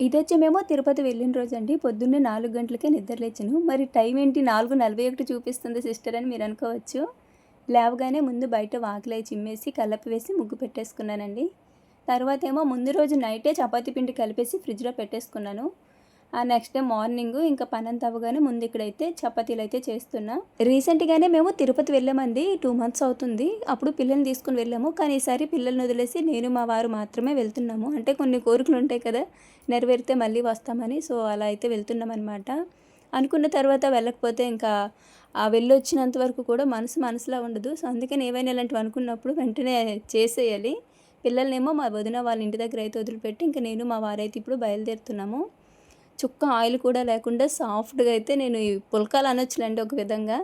ఇది మేము తిరుపతి వెళ్ళిన రోజు అండి పొద్దున్నే నాలుగు గంటలకే నిద్రలేచాను మరి టైం ఏంటి? నాలుగు నలభై ఒకటి చూపిస్తుంది సిస్టర్ అని మీరు అనుకోవచ్చు. లేవగానే ముందు బయట వాకిలై చిమ్మేసి కలపి వేసి ముగ్గు పెట్టేసుకున్నానండి. తర్వాత ఏమో ముందు రోజు నైటే చపాతీ పిండి కలిపేసి ఫ్రిడ్జ్లో పెట్టేసుకున్నాను. నెక్స్ట్ డే మార్నింగ్ ఇంకా పని అంతా అవ్వగానే ముందు ఇక్కడైతే చపాతీలు అయితే చేస్తున్నా. రీసెంట్గానే మేము తిరుపతి వెళ్ళామండి టూ మంత్స్ అవుతుంది. అప్పుడు పిల్లల్ని తీసుకుని వెళ్ళాము. కానీ ఈసారి పిల్లల్ని వదిలేసి నేను మా వారు మాత్రమే వెళ్తున్నాము. అంటే కొన్ని కోరికలు ఉంటాయి కదా నెరవేరితే మళ్ళీ వస్తామని. సో అలా అయితే వెళ్తున్నాం అనమాట అనుకున్న తర్వాత వెళ్ళకపోతే ఇంకా ఆ వెళ్ళి వచ్చినంత వరకు కూడా మనసు మనసులో ఉండదు. సో అందుకని ఏవైనా ఇలాంటివి అనుకున్నప్పుడు వెంటనే చేసేయాలి. పిల్లల్నేమో మా వదిన వాళ్ళ ఇంటి దగ్గర అయితే వదిలిపెట్టి ఇంకా నేను మా వారైతే ఇప్పుడు బయలుదేరుతున్నాము. చుక్క ఆయిల్ కూడా లేకుండా సాఫ్ట్గా అయితే నేను ఈ పుల్కాలు అనొచ్చులండి ఒక విధంగా.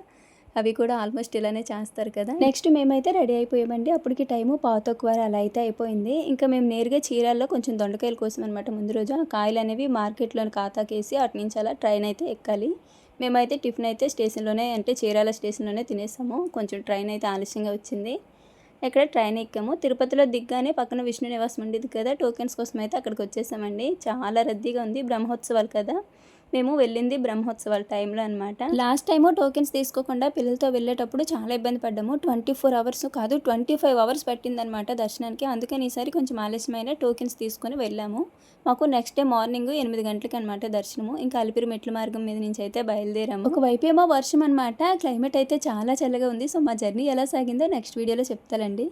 అవి కూడా ఆల్మోస్ట్ ఇలానే చేస్తారు కదా. నెక్స్ట్ మేమైతే రెడీ అయిపోయామండి. అప్పటికి టైము పావు తక్కువ అలా అయితే అయిపోయింది. ఇంకా మేము నేరుగా చీరాల్లో కొంచెం దొండకాయల కోసం అనమాట ముందు రోజు. ఆ కాయలు అనేవి మార్కెట్లోని ఖాతాకేసి అటు నుంచి అలా ట్రైన్ అయితే ఎక్కాలి. మేమైతే టిఫిన్ అయితే స్టేషన్లోనే అంటే చీరాల స్టేషన్లోనే తినేసాము. కొంచెం ట్రైన్ అయితే ఆలస్యంగా వచ్చింది. ఇక్కడ ట్రైన్ ఎక్కాము. తిరుపతిలో దిగ్గానే పక్కన విష్ణు నివాసం ఉండేది కదా. టోకెన్స్ కోసం అయితే అక్కడికి వచ్చేసామండి. చాలా రద్దీగా ఉంది. బ్రహ్మోత్సవాలు కదా. మేము వెళ్ళింది బ్రహ్మోత్సవాల టైంలో అనమాట లాస్ట్ టైము టోకెన్స్ తీసుకోకుండా పిల్లలతో వెళ్ళేటప్పుడు చాలా ఇబ్బంది పడ్డాము. ట్వంటీ ఫోర్ అవర్స్ కాదు ట్వంటీ ఫైవ్ అవర్స్ పట్టిందనమాట దర్శనానికి. అందుకని ఈసారి కొంచెం ఆలస్యమైన టోకెన్స్ తీసుకొని వెళ్ళాము. మాకు నెక్స్ట్ డే మార్నింగ్ ఎనిమిది గంటలకి అనమాట దర్శనము. ఇంకా అలిపిరి మెట్ల మార్గం మీద నుంచి అయితే బయలుదేరాము. ఒకవైపు ఏమో వర్షం అనమాట క్లైమేట్ అయితే చాలా చల్లగా ఉంది. సో మా జర్నీ ఎలా సాగిందో నెక్స్ట్ వీడియోలో చెప్తానండి.